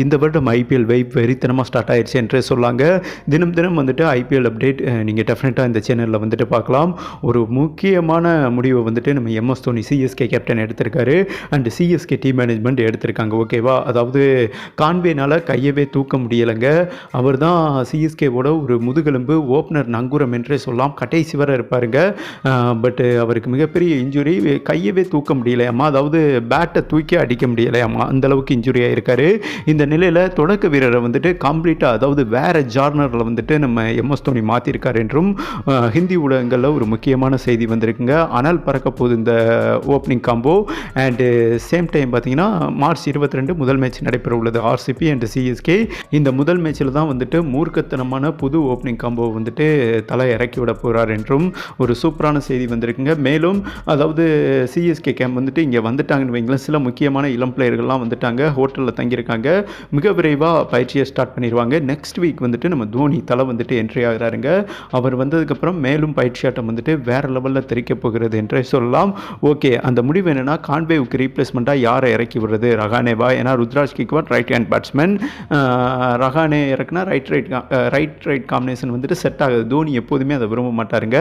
இந்த வருடம் IPL vibe வெறித்தனமாக ஸ்டார்ட் ஆயிடுச்சு என்றே சொல்லாங்க. தினம் தினம் வந்துட்டு ஐபிஎல் அப்டேட் நீங்கள் டெஃபினட்டாக இந்த சேனலில் வந்துட்டு பார்க்கலாம். ஒரு முக்கியமான முடிவை வந்துட்டு நம்ம எம்எஸ் தோனி சிஎஸ்கே கேப்டன் எடுத்திருக்காரு. அண்டு சிஎஸ்கே டீம் மேனேஜ்மெண்ட் எடுத்திருக்காங்க. ஓகேவா அதாவது கான்வேனால் கையவே தூக்க முடியலைங்க. அவர் தான் சிஎஸ்கேவோட ஒரு முதுகெலும்பு ஓப்பனர் நங்கூரம் என்றே சொல்லலாம் கடைசி வர இருப்பாருங்க. பட்டு அவருக்கு மிகப்பெரிய இன்ஜுரி கையவே தூக்க முடியலையாம்மா. அதாவது பேட்டை தூக்கி அடிக்க முடியலையாம்மா. அந்தளவுக்கு இன்ஜுரியாக இருக்காரு இந்த நிலையில் தொடக்க வீரரை வந்துட்டு கம்ப்ளீட்டாக அதாவது வேறு ஜார்னரில் வந்துட்டு நம்ம எம்எஸ் தோனி மாற்றிருக்கார் என்றும் ஹிந்தி ஊடகங்களில் ஒரு முக்கியமான செய்தி வந்திருக்குங்க. ஆனால் பறக்க போகுது இந்த opening combo and same time பார்த்தீங்கன்னா மார்ச் இருபத்தி ரெண்டு முதல் மேட்ச் நடைபெற உள்ளது. ஆர்சிபி அண்ட் சிஎஸ்கே இந்த முதல் மேட்ச்சில் தான் வந்துட்டு மூர்க்கத்தனமான புது ஓப்பனிங் காம்போ வந்துட்டு தலை இறக்கி விட போகிறார் என்றும் ஒரு சூப்பரான செய்தி வந்திருக்குங்க. மேலும் அதாவது சிஎஸ்கே கேம்ப் வந்துட்டு இங்கே வந்துட்டாங்கன்னு வைங்களேன் சில முக்கியமான இளம் பிளேயர்கள்லாம் வந்துட்டாங்க. ஹோட்டலில் தங்கியிருக்காங்க. மிக விரைவாக பயிற்சியை ஸ்டார்ட் பண்ணிடுவாங்க நெக்ஸ்ட் வீக் வந்துட்டு நம்ம தோனி தலை வந்துட்டு என்ட்ரி ஆகிறாருங்க. அவர் வந்ததுக்கப்புறம் மேலும் பயிற்சியாட்டம் வந்துட்டு வேறு லெவலில் தெரிக்க போகிறது என்றே சொல்லலாம். ஓகே அந்த முடிவு என்னென்னா கான்வேவுக்கு ரீப்ளேஸ்மெண்ட்டாக யாரை இறக்கி விடுறது? ரகானேவா ஏன்னா Ruturaj Gaikwad right hand batsman Rahane இறக்குனா right right right right combination வந்துட்டு செட் ஆகுது. தோனி எப்போதுமே அதை விரும்ப மாட்டாருங்க.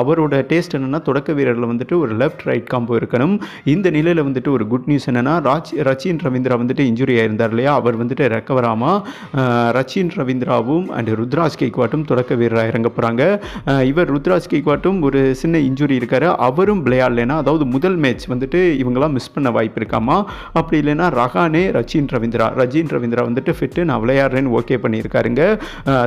அவரோட டேஸ்ட் என்னென்னா தொடக்க வீரரில் வந்துட்டு ஒரு லெஃப்ட் ரைட் காம்போ இருக்கணும். இந்த நிலையில் வந்துட்டு ஒரு குட் நியூஸ் என்னென்னா ராஜ் ரச்சின் ரவீந்திரா வந்துட்டு இன்ஜுரி ஆயிருந்தார் இல்லையா? அவர் வந்துட்டு ரெக்கவர் ரச்சின் ரவீந்திராவும் அண்ட் ருத்ராஜ் கேக்வாட்டும் தொடக்க வீரராக இறங்க போகிறாங்க இவர் ருத்ராஜ் கேக்வாட்டும் ஒரு சின்ன இன்ஜுரி இருக்கார். அவரும் விளையாடலைன்னா அதாவது முதல் மேட்ச் வந்துட்டு இவங்கெல்லாம் மிஸ் பண்ண வாய்ப்பு இருக்காமா? அப்படி இல்லைன்னா ரஹானே ரச்சின் ரவீந்திரா ரஜின் ரவீந்திரா வந்துட்டு ஃபிட்டு நான் விளையாடுறேன்னு ஓகே பண்ணியிருக்காருங்க.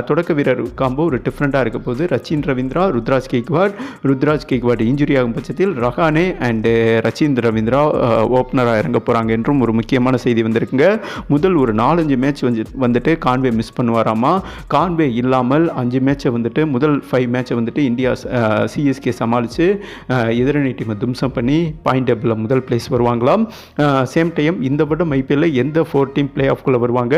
தொடக்க வீரர் காம்போ ஒரு டிஃப்ரெண்ட்டாக இருக்க போது ரச்சின் ரவீந்திரா ருத்ராஜ் கேக்வாட் ருத்ராஜ் கேக்வாட் இன்ஜுரி ஆகும் பட்சத்தில் ரஹானே அண்டு ரச்சின் ரவீந்திரா ஓப்பனராக இறங்க போகிறாங்க என்றும் ஒரு முக்கியமான செய்தி வந்திருக்குங்க. முதல் ஒரு நாலஞ்சு மேட்ச் வந்து வந்துட்டு கான்வே மிஸ் பண்ணுவாராமா? கான்வே இல்லாமல் அஞ்சு மேட்சை வந்துட்டு முதல் ஃபைவ் மேட்சை வந்துட்டு இந்தியா சிஎஸ்கே சமாளித்து எதிரணி டீமை தும்சம் பண்ணி பாயிண்ட் டேபிளில் முதல் பிளேஸ் வருவாங்களாம். சேம் டைம் இந்த வருடம் ஐபிஎல்ல எந்த ஃபோர் டீம் பிளே ஆஃப்குள்ளே வருவாங்க?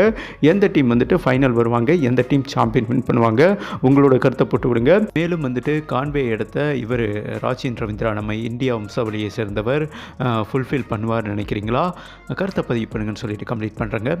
எந்த டீம் வந்துட்டு ஃபைனல் வருவாங்க? எந்த டீம் சாம்பியன் வின் பண்ணுவாங்க? உங்களோட கருத்தை போட்டு விடுங்க. மேலும் வந்துட்டு கான்வே எடுத்த இவர் ராஜின் ரவீந்திரா நம்ம இந்தியா வம்சாவளியை சேர்ந்தவர் ஃபுல்ஃபில் பண்ணுவார் நினைக்கிறீங்களா? கருத்தை பதிவு பண்ணுங்கன்னு சொல்லிட்டு கம்ப்ளீட் பண்ணுறேங்க